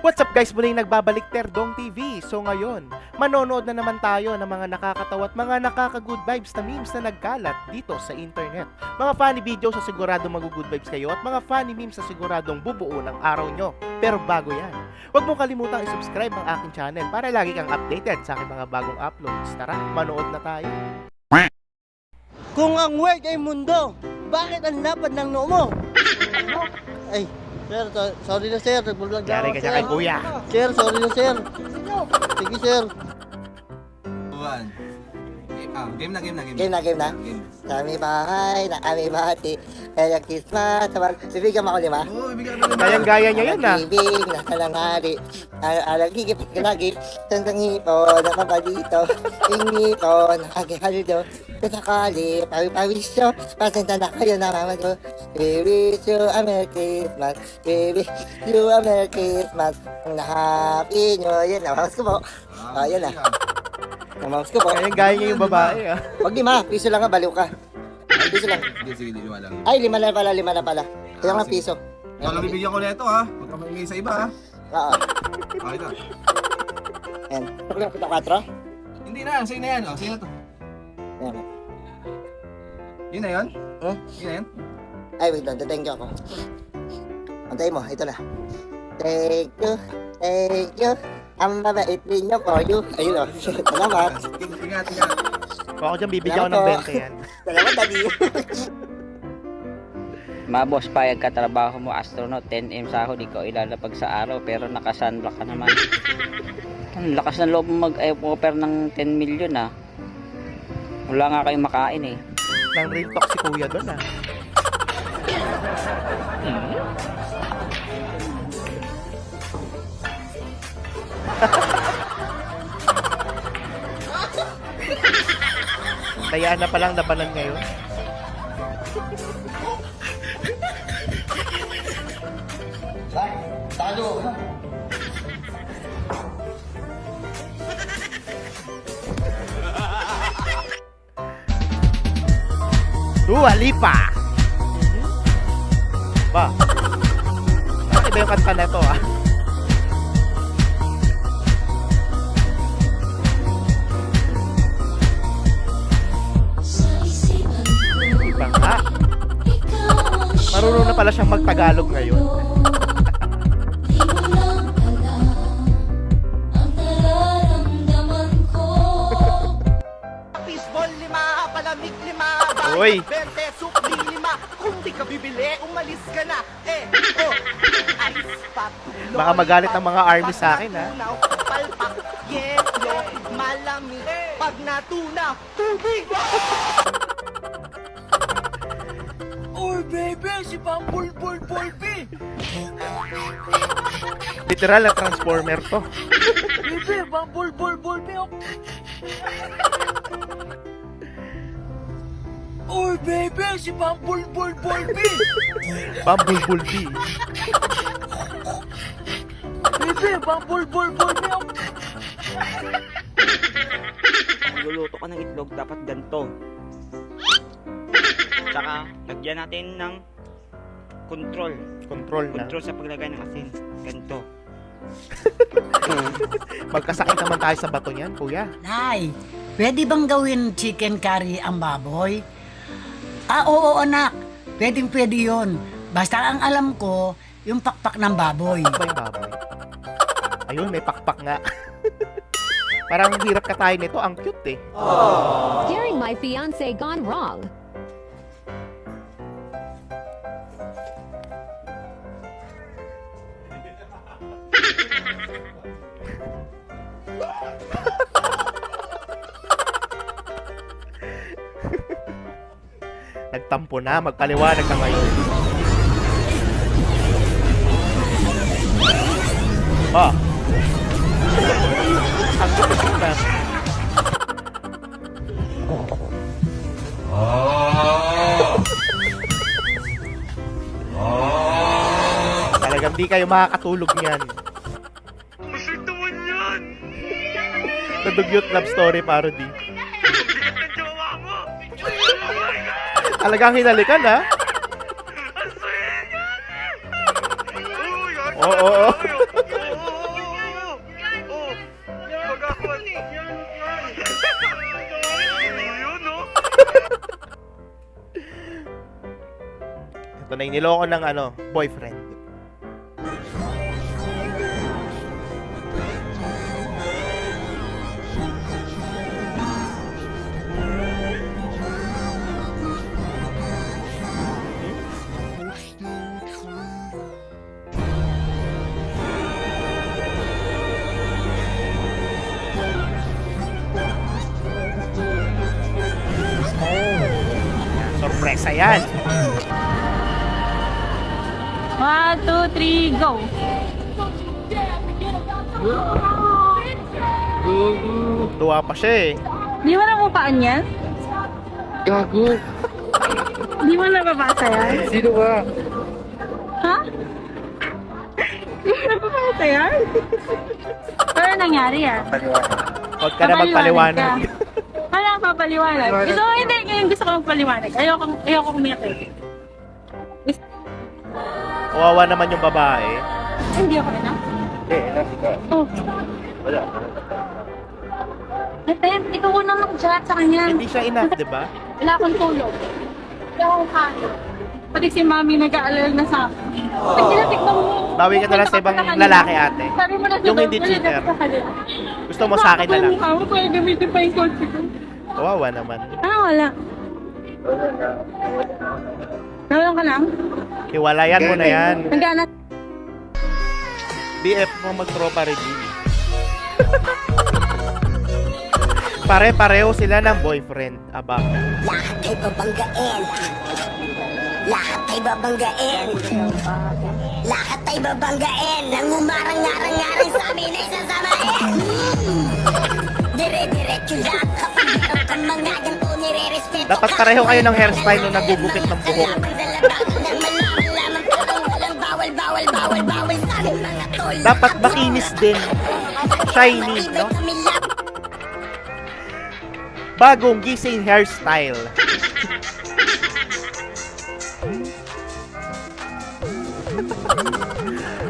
What's up guys? Muling nagbabalik Terdong TV. So ngayon, manonood na naman tayo ng mga nakakatawa at mga nakaka-good vibes na memes na nagkalat dito sa internet. Mga funny videos sa sigurado mag-good vibes kayo at mga funny memes sa siguradong bubuo ng araw nyo. Pero bago yan, huwag mo kalimutang i-subscribe ang aking channel para lagi kang updated sa aking mga bagong uploads. Tara, manood na tayo. Kung ang world ay mundo, bakit ang lapad ng noo mo? Ay, sir, so- sorry na sir, nagbulag na Yari ako, ka sir. dyan kay kuya. Sir, sorry na sir. Sige sir. One. Game, ah, game na, game na, game Game na, game na. Game. Kami bahay na kami bati. Kaya Christmas, sabag, bibigyan mo ako lima. Oo, ibigay ka na Kayang-gaya niya yan ah. Ibig na kalanghari. Alang higit ka lagi. Tandang hipo, nakapalito. Ingito, nakagihaldo. Kasakali, pawi-pawis nyo. Pasenta na kayo na mama ko. We wish you a Merry Christmas. We wish you a Merry Christmas. Ang happy nyo. Yan, namamas ko po. Ah, yan na. Namamas ko po. Kayang-gaya niya yung babae ah. Wag lima, piso lang nga, baliw ka. Ay, piso lang. Sige, sige, di lang. Ay, lima na pala, lima na pala. Kaya nga piso. Wala bibigyan ko na ito ha. Huwag ka maingay sa iba ha. Oo. Okay na. Yan. Ito lang, pito, kwatro. Hindi na, sa'yo na yan. Oh, sa'yo na to. Yan. Yun na yun? Hmm? Yun na yun? Ay, wait lang. Thank you ako. Antayin mo. Ito na. Thank you. Thank you. Ang mabait ninyo for you. Ayun o. Salamat. Ingat, ingat. Kung ako dyan, bibigyan ko ng 20 yan. Salamat, daddy. Mabos, payag ka trabaho mo, astronaut, 10M sahod, ikaw ilalapag sa araw, pero nakasunblock ka naman. Ang lakas ng loob mo mag-offer ng 10 million ah. Wala nga kayong makain eh. Nang real talk si kuya doon ah. Tayaan na palang labanan ngayon. Talo. Dua Lipa! Ba? Ano iba yung kanta na to ah? Pala siyang magtagalog ngayon. Baseball lima, palamig lima, Uy. bayad 20, sukli lima. Kung di ka bibili, umalis ka na. Eh, oh, ice pop. Baka magalit ang mga army sa akin, ha? Tunaw, palpak, yelo, malamig. Pag natunaw, tubig. Uy, baby, si Bambul Bul Bulbi. Literal na transformer to. Baby, Bambul Bul Bulbi. Uy, baby, si Bambul Bul Bulbi. Bumblebee bee. Baby, Bambul Bul Bulbi. Magluluto ka ng itlog, dapat ganito. Tsaka, lagyan natin ng control. Control na. Control sa paglagay ng asin. Ganito. Magkasakit naman tayo sa bato niyan, kuya. Nay, pwede bang gawin chicken curry ang baboy? Ah, oo anak. Pwedeng pwede yon. Basta ang alam ko, yung pakpak ng baboy. Ano ba yung baboy? Ayun, may pakpak nga. Parang hirap katayin nito. Ang cute eh. Daring my fiance gone wrong. Nagtampo na. Magpaliwanag na ngayon. Ba? Ang gusto na. Talagang di kayo makakatulog niyan. Masarap naman yan! Nadugyot love story parody. Talagang hinalikan, ha? Oo, oo, oo. Ito na iniloko ng ano, boyfriend. Sorpresa yan. One, two, three, go! Tuwa pa siya eh. Di mo namupaan yan? Gago. Di mo nababasa yan? Sino ka? Ha? Di mo nababasa yan? Ano nangyari yan? Huwag ka na magpaliwanag. Wala kang papaliwanag. Gusto ko, hindi. Ngayon gusto ko magpaliwanag. Ayoko, ayoko kumiyak eh. Kawawa naman yung babae. Ay, Hindi ako na. Eh, nasi ka. Oh. Wala. Ate, ikaw ko na mag-chat sa kanya. Hindi siya enough, di ba? Wala akong tulog. Wala akong kain. Pati si mami nag-aalala na sa akin. Pag tinatikman mo, Bawi ka na lang sa ibang lalaki, ate. Sabi mo na sa Yung hindi wala cheater. Gusto mo sa akin na lang. Mukha mo, kaya gamitin pa yung kotse ko. Kawawa naman. Ah, wala. Nawalan ka lang? Hiwalayan mo na yan. Nagana. BF mo magtropa review. Pare-pareho sila ng boyfriend. Aba. Lahat ay babanggain. Lahat ay babanggain. Lahat ay babanggain. Nang umarang-arang-arang sa amin ay sasamain. Dire-diretso lang kapag Dapat pareho kayo ng hairstyle nung nagugupit ng buhok. Dapat makinis din. Shiny, no? Bagong gising hairstyle.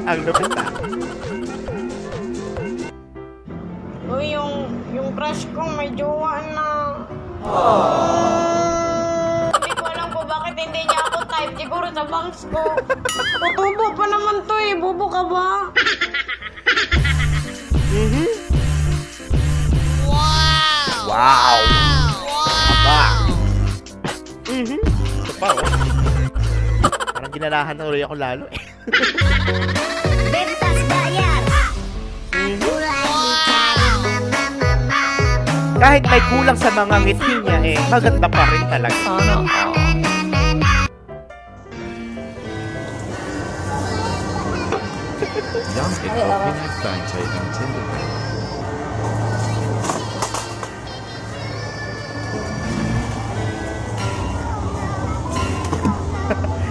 Ang lupit ah. Uy, yung, yung crush ko may jowa na. Hindi ko alam po bakit hindi niya ako type. Siguro sa bangs ko. Tutubo pa naman to eh. Bubo ka ba? Wow! Aba! Mhm. Ito pa, oh. Parang ginanahan na ulit ako lalo eh. Kahit may kulang sa mga ngiti niya eh, maganda pa rin talaga.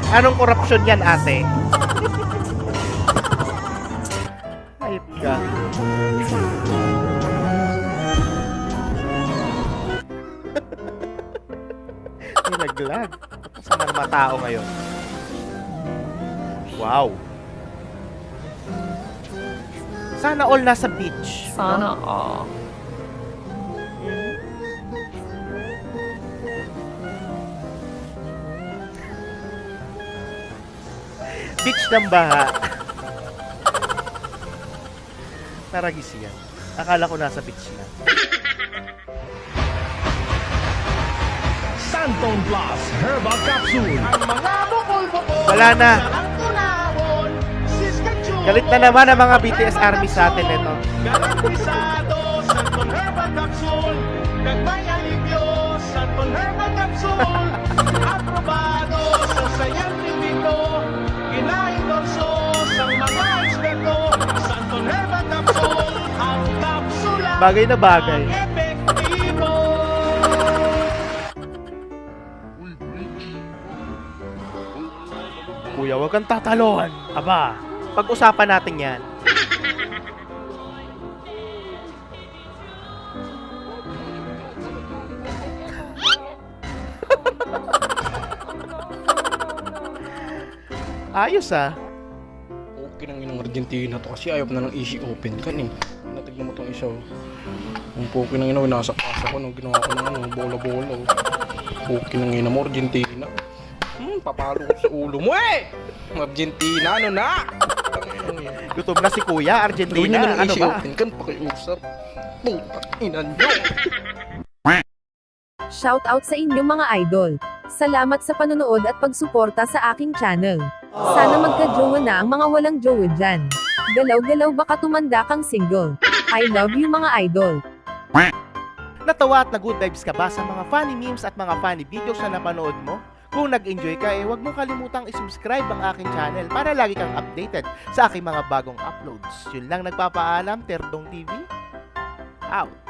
Anong korupsyon yan, ate? Ayip ka. Naglag. Saan ang mga tao ngayon? Wow. Sana all nasa beach. Sana, oh. Beach ng baha. Naragis yan. Akala ko nasa beach na. Santon Plus Herbal Capsule. Wala na. Saskatchewan. Galit na naman ang mga BTS Army sa atin ito. Garantisado Santon Herbal Capsule. Kagmay alivio Santon Herbal Capsule. Aprobado sa scientifico. Inaendorso sa mga eksperto. Santon Herbal Capsule. Ang kapsula. Bagay na bagay. Kuya, huwag kang tatalon. Aba, pag-usapan natin yan. Ayos ah. Okay nang inang Argentina to kasi ayaw na ng easy open kan eh. Natignan mo tong isa. oh. Ang poke nang ina, nasa kasa ko nung ginawa ko ng ano, bola-bola. oh. Poke nang ina mo Argentina. Papalo ko sa ulo mo eh! Argentina, ano na? Gutom na si Kuya, Argentina. na ng Ano ba? Open kan, pakiusap. Putang ina nyo! Shout out sa inyong mga idol. Salamat sa panonood at pagsuporta sa aking channel. Sana magka-jowa na ang mga walang jowa dyan. Galaw-galaw baka tumanda kang single. I love you mga idol. Natawa at na good vibes ka ba sa mga funny memes at mga funny videos na napanood mo? Kung nag-enjoy ka, eh huwag mo kalimutang isubscribe ang aking channel para lagi kang updated sa aking mga bagong uploads. Yun lang nagpapaalam, Terdong TV. Out.